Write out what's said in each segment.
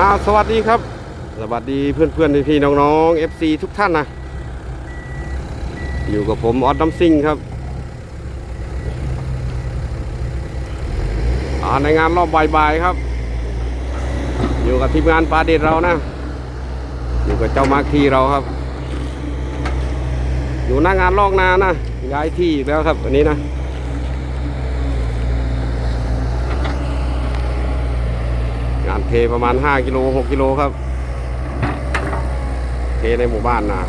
อ้าวสวัสดีครับ สวัสดีเพื่อนเพื่อนๆพี่ๆน้องๆ FC ทุกท่านนะ อยู่กับผมออสดัมซิงครับในงานรอบบ่ายๆครับ อยู่กับทีมงานปลาเด็ดเรานะ อยู่กับเจ้ามาคีเราครับ อยู่หน้างานลอกนานะย้ายที่แล้วครับวันนี้นะ งาน เทประมาณ 5กิโล6กิโลครับ เทในหมู่บ้านนะ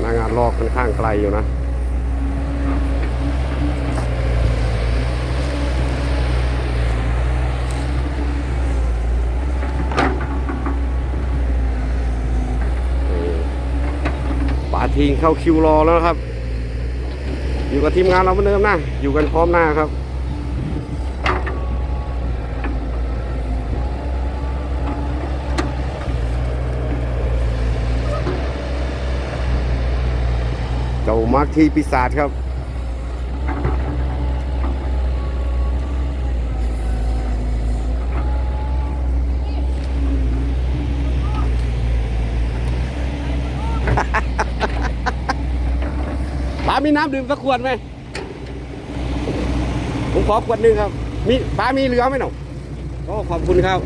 หน้างานลอกค่อนข้างไกลอยู่นะนี่ป๋าทิงเข้าคิวรอแล้วครับ อยู่กับทีมงานเราเหมือนเดิมนะ อยู่กันพร้อมหน้าครับ เจ้ามาร์คทีปีศาจครับ ป้ามีน้ำดื่มสักขวดไหม ผมขอขวดหนึ่งครับ มีป้ามีเหลือไหมหนูโอ้ขอบคุณครับ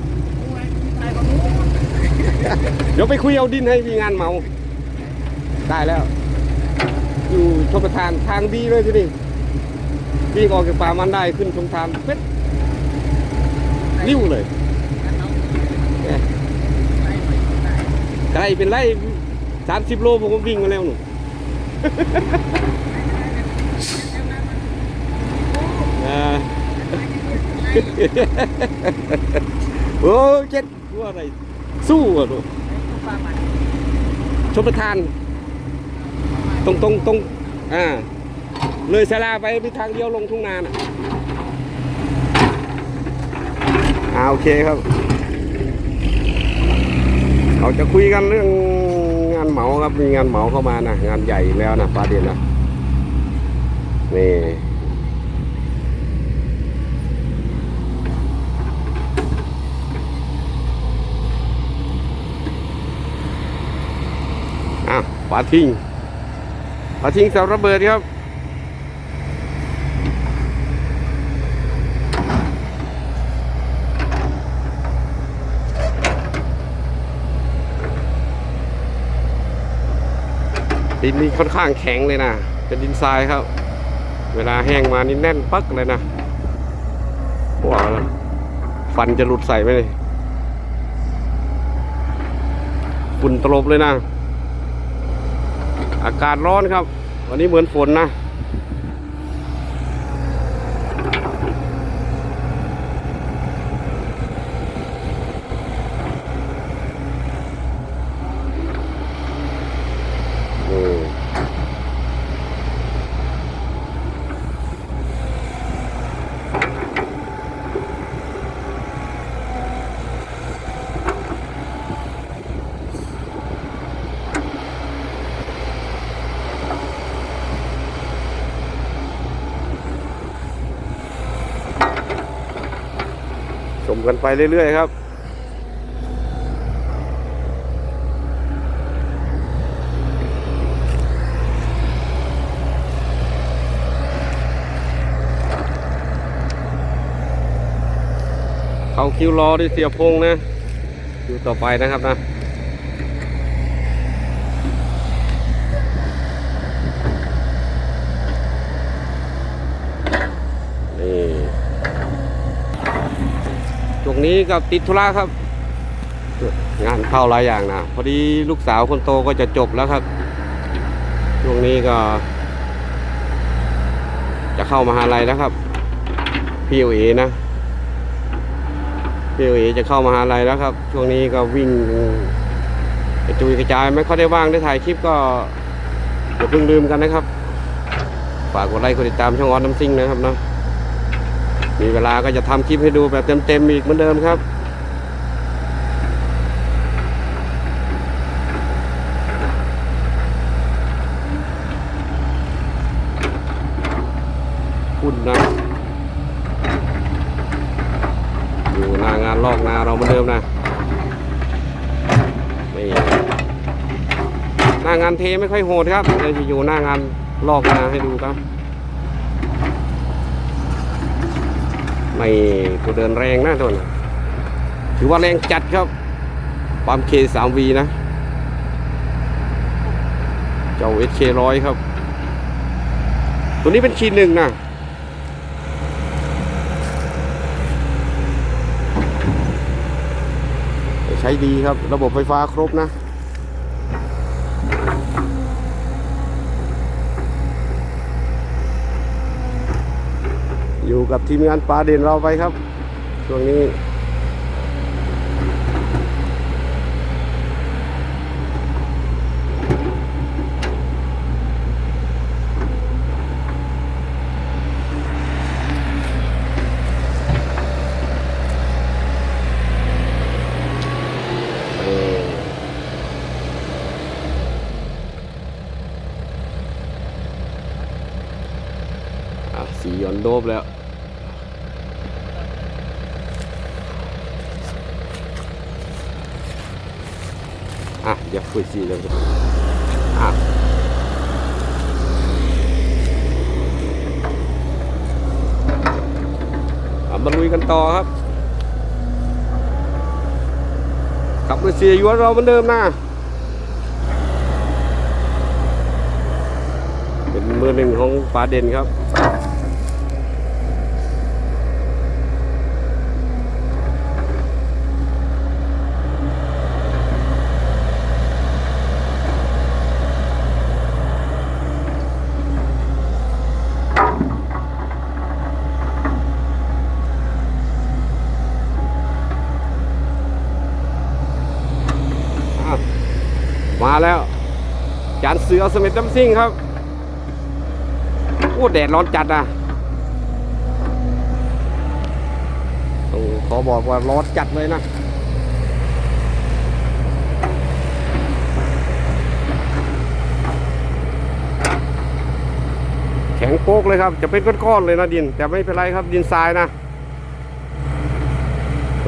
เดี๋ยวไปคุยเอาดินให้มีงานเมา ได้แล้ว อยู่ชมประทานทางดีเลยทีนี้วิ่งออกจากป่ามันได้ขึ้นชมทานเป็ดริ้วเลยแหม่ไกลเป็นไรสามสิบโลผมก็วิ่งมาแล้วหนูโอ้เจ็ดว่าอะไร สู้อะหนูชมประทาน รงตรงตรงอ่าเลยศาลาไปมีทางเดียวลงทุ่งนาน่ะอ่าโอเคครับ เราจะคุยกันเรื่องงานเหมาครับมีงานเหมาเข้ามานะงานใหญ่แล้วนะปลาเดียนนะนี่อะปลาทิ้ง ปลาทิ้งเสาระเบิดครับ ดินนี่ค่อนข้างแข็งเลยนะ เป็นดินทรายครับ เวลาแห้งมานี่แน่นปักเลยนะว้าวฟันจะหลุดใส่ไหมเลยฝุ่นตลบเลยนะ อากาศร้อนครับ วันนี้เหมือนฝนนะ กันไปเรื่อยๆครับ เขาคิวรอที่เสียพงนะ อยู่ต่อไปนะครับนะ นี่ช่ วงนี้ก็ติดธุระครับ งานเข้าหลายอย่างนะพอดีลูกสาวคนโตก็จะจบแล้วครับช่วงนี้ก็ จะเข้ามาหาลัยแล้วครับพี่เอนะพี่เอ๋จะเข้ามาหาลัยแล้วครับ ช่วงนี้ก็วิ่งกระจุยกระจายไม่ค่อยได้ว่างได้ถ่ายคลิปก็อย่าเพิ่งลืมกันนะครับ ฝากกดไลค์กดติดตามช่องออนน้ำซิงนะครับเนาะ มีเวลาก็จะทำคลิปให้ดูแบบเต็มๆอีกเหมือนเดิมครับคุณนะอยู่หน้างานลอกนาเราเหมือนเดิมนะนี่หน้างานเทไม่ค่อยโหดครับเดี๋ยวจะอยู่หน้างานลอกนาให้ดูครับ ไม่ตัวเดินแรงนะตัวนี้ถือว่าแรงจัดครับปั๊มเคสามวีนะ เจ้าเอสเคร้อยครับ ตัวนี้เป็นคีหนึ่งนะใช้ดีครับ ระบบไฟฟ้าครบนะ กับทีมงานปลาเด่นเราไปครับช่วงนี้อะสีหย่อนโดบแล้ว อะเดี๋ยวคุยสีเลยอะมาลุยกันต่อครับ ขับด้วยเสียยวนเราเหมือนเดิมนะเป็นมือหนึ่งของปาเด่นครับ แล้วจานเสือสมิธน้ำซิ่งครับโอ้แดดร้อนจัดนะต้องขอบอกว่าร้อนจัดเลยนะแข็งโป๊กเลยครับ จะเป็นก้อนๆเลยนะดิน แต่ไม่เป็นไรครับดินทรายนะ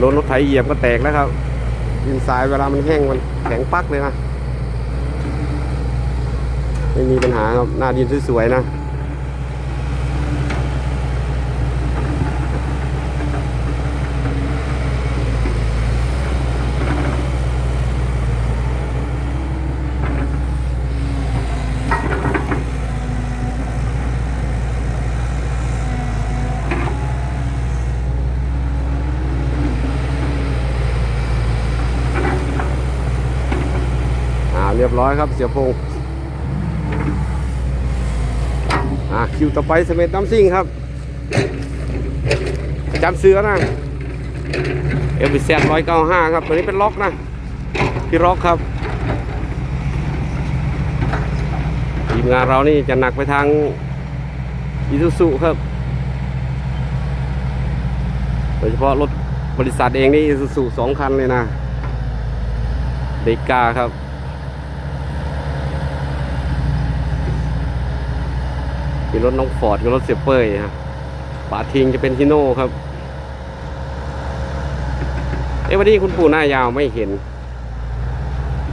รถรถไถเหยียบก็แตกแล้วครับ ดินทรายเวลามันแห้งมันแข็งปักเลยนะ ไม่มีปัญหาครับหน้าดินสวยๆนะอ่าเรียบร้อยครับเสียพงษ์ อ่าคิวต่อไปเสม็ดน้ำซิ่งครับจำเสือนะเอลวิเซียร้อยเก้าห้าครับตัวนี้เป็นล็อกนะพี่ล็อกครับทีมงานเรานี่จะหนักไปทางอิซูซุครับโดยเฉพาะรถบริษัทเองนี่อิซูซุสองคันเลยนะเดกาครับ มีรถน้องฟอร์ดกับรถเสียเปยฮะป่าทิงจะเป็นฮิโน่ครับ เอ้วันนี้คุณปู่หน้ายาวไม่เห็น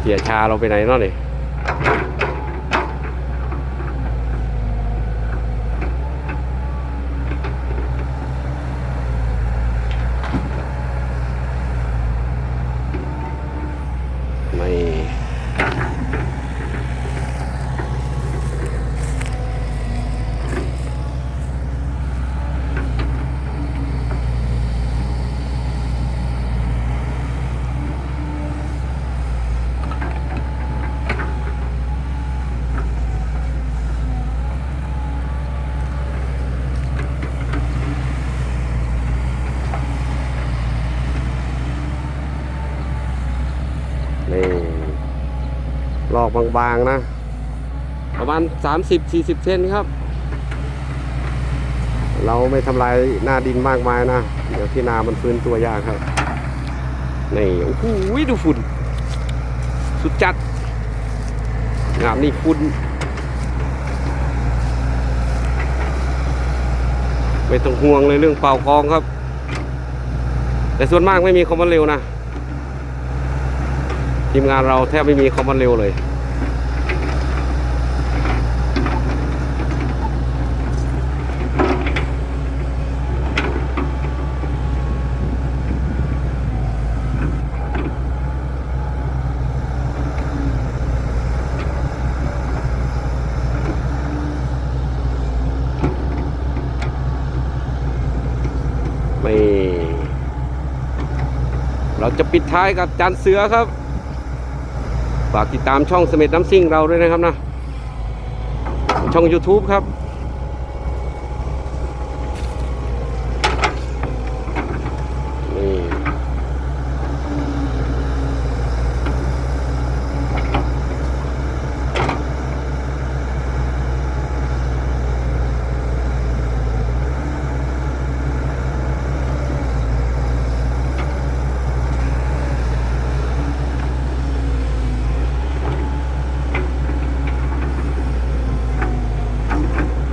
เสียชาเราไปไหนเนาะเนี่ยไม่ นี่ ลอกบางๆนะ ประมาณ 30-40 เซนครับ เราไม่ทำลายหน้าดินมากมายนะ เดี๋ยวที่นามันฟื้นตัวยากครับ นี่ โอ้โหดูฝุ่น สุดจัดงามนี่ฝุ่นไม่ต้องห่วงเลยเรื่องเป่ากองครับ แต่ส่วนมากไม่มีคอมมอนเร็วนะ ทีมงานเราแทบไม่มีคอมมเร็วเลยไม่เราจะปิดท้ายกับจานเสือครับ ฝากติดตามช่องเสม็ดน้ำซิ่งเราด้วยนะครับนะช่อง YouTube ครับ นี่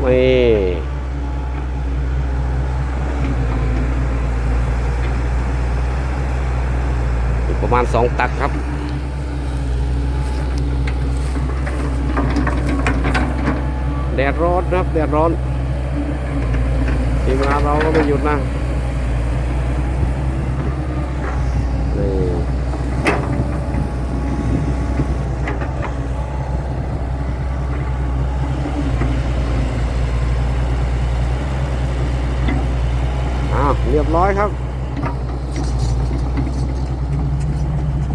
นี่อีกประมาณสองตักครับ แดดร้อนครับแดดร้อนทีมงานเราก็ไม่หยุดนะนี่อ้าวเรียบร้อยครับ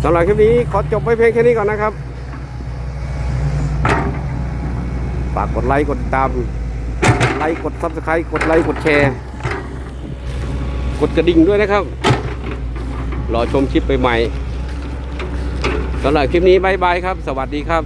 สำหรับคลิปนี้ขอจบไว้เพียงแค่นี้ก่อนนะครับ ฝากกดไลค์กดตามไลค์กดซับสไครต์กดไลค์กดแชร์กดกระดิ่งด้วยนะครับ รอชมคลิปใหม่ๆสำหรับคลิปนี้บายบายครับ สวัสดีครับ